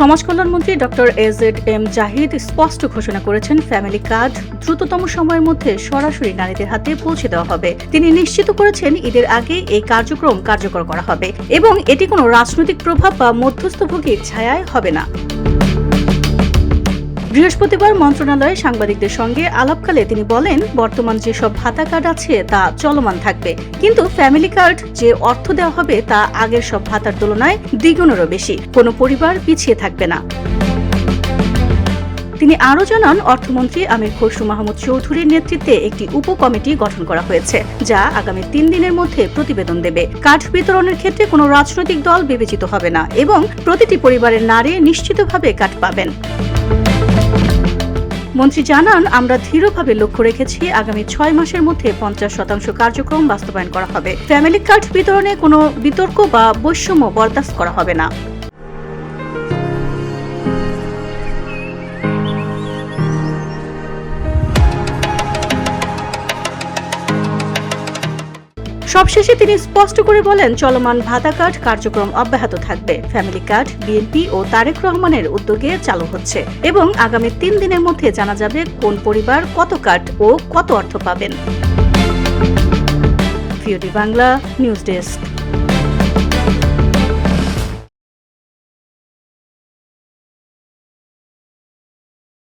সমাজ doctor S Z M Zahid স্পষ্ট ঘোষণা করেছেন, ফ্যামিলি কার্ড দ্রুততম সময়ের মধ্যে সরাসরি নারীদের হাতে পৌঁছে দেওয়া হবে। তিনি নিশ্চিত করেছেন, ঈদের আগে এই কার্যক্রম কার্যকর করা হবে এবং এটি কোনো রাজনৈতিক প্রভাব বা মধ্যস্থভোগীর ছায়ায় হবে না। বৃহস্পতিবার মন্ত্রণালয়ে সাংবাদিকদের সঙ্গে আলাপকালে তিনি বলেন, বর্তমান যেসব ভাতা কার্ড আছে তা চলমান থাকবে। কিন্তু ফ্যামিলি কার্ড যে অর্থ দেওয়া হবে তা আগের সব ভাতার তুলনায় দ্বিগুণেরও বেশি। কোনো পরিবার পিছিয়ে থাকবে না। তিনি আরও জানান, অর্থমন্ত্রী আমির খসরু মাহমুদ চৌধুরীর নেতৃত্বে একটি উপকমিটি গঠন করা হয়েছে, যা আগামী তিন দিনের মধ্যে প্রতিবেদন দেবে। কাঠ বিতরণের ক্ষেত্রে কোনো রাজনৈতিক দল বিবেচিত হবে না এবং প্রতিটি পরিবারের নারী নিশ্চিতভাবে কাঠ পাবেন। মন্ত্রী জানান, আমরা দৃঢ়ভাবে লক্ষ্য রেখেছি আগামী ছয় মাসের মধ্যে পঞ্চাশ শতাংশ কার্যক্রম বাস্তবায়ন করা হবে। ফ্যামিলি কার্ড বিতরণে কোনো বিতর্ক বা বৈষম্য বরদাস্ত করা হবে না। সবশেষে তিনি স্পষ্ট করে বলেন, চলমান ভাতা কার্ড কার্যক্রম অব্যাহত থাকবে। ফ্যামিলি কার্ড, বিএনপি ও তারেক রহমানের উদ্যোগে চালু হচ্ছে এবং আগামী তিন দিনের মধ্যে জানা যাবে কোন পরিবার কত কার্ড ও কত অর্থ পাবেন। VOD Bangla news desk.